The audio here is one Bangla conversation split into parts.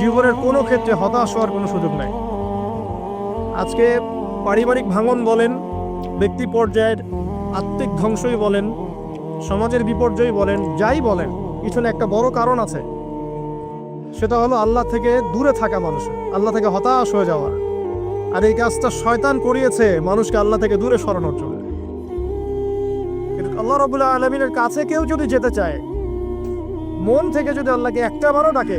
জীবনের কোনো ক্ষেত্রে হতাশ হওয়ার কোনো সুযোগ নাই। আজকে পারিবারিক ভাঙন বলেন, ব্যক্তি পর্যায়ের আত্মিক ধ্বংসই বলেন, সমাজের বিপর্যয় বলেন, যাই বলেন, পিছনে একটা বড় কারণ আছে। সেটা হলো আল্লাহ থেকে দূরে থাকা মানুষ, আল্লাহ থেকে হতাশ হয়ে যাওয়া। আর এই কাজটা শয়তান করিয়েছে মানুষকে আল্লাহ থেকে দূরে সরানোর জন্য। আল্লাহ রবুল্লাহ আলমিনের কাছে কেউ যদি যেতে চায়, মন থেকে যদি আল্লাহকে একটা বারও ডাকে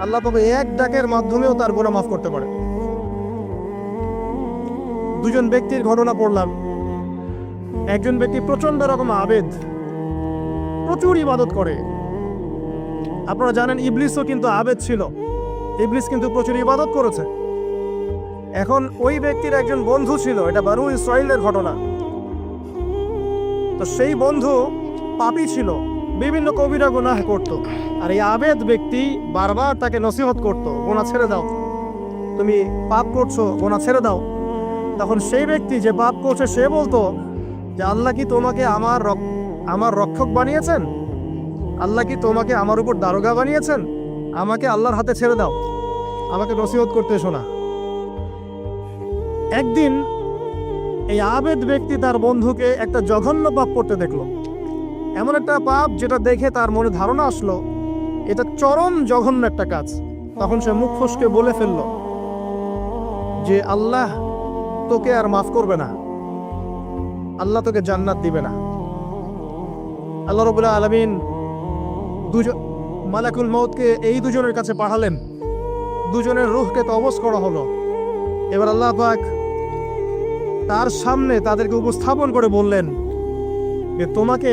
আল্লাহ তবে এক ডাকের মাধ্যমেও তার গুণা মাফ করতে পারে। দুজন ব্যক্তির ঘটনা পড়লাম। একজন ব্যক্তি প্রচণ্ড রকম আবেদ, প্রচুর ইবাদত করে। আপনারা জানেন, ইবলিসও কিন্তু আবেদ ছিল। ইবলিস কিন্তু প্রচুর ইবাদত করেছে। এখন ওই ব্যক্তির একজন বন্ধু ছিল, এটা বারু ইসরায়েলের ঘটনা। তো সেই বন্ধু পাপী ছিল। বিভিন্ন কবিরা গুনাহ করত। আর এই আবেদ ব্যক্তি বারবার তাকে নসিহত করত, গোনা ছেড়ে দাও। তুমি পাপ করছ, গোনা ছেড়ে দাও। তখন সেই ব্যক্তি যে পাপ করছে, সে বলতো যে, আল্লাহ কি তোমাকে আমার আমার রক্ষক বানিয়েছেন? আল্লাহ কি তোমাকে আমার উপর দারোগা বানিয়েছেন? আমাকে আল্লাহর হাতে ছেড়ে দাও। আমাকে নসিহত করতে এসো না। একদিন এই আবেদ ব্যক্তি তার বন্ধুকে একটা জঘন্য পাপ করতে দেখল। এমন একটা পাপ যেটা দেখে তার মনে ধারণা আসলো। এটা চরম জঘন্য একটা কাজ। তখন সে মুখ ফসকে বলে ফেলল, যে আল্লাহ তোকে আর মাফ করবে না। আল্লাহ তোকে জান্নাত দিবে না। আল্লাহ রবুল্লাহ আলমিন দুজন, মালাকুল মৌতকে এই দুজনের কাছে পাঠালেন। দুজনের রুহকে তবস করা হলো। এবার আল্লাহ পাক তার সামনে তাদেরকে উপস্থাপন করে বললেন যে, তোমাকে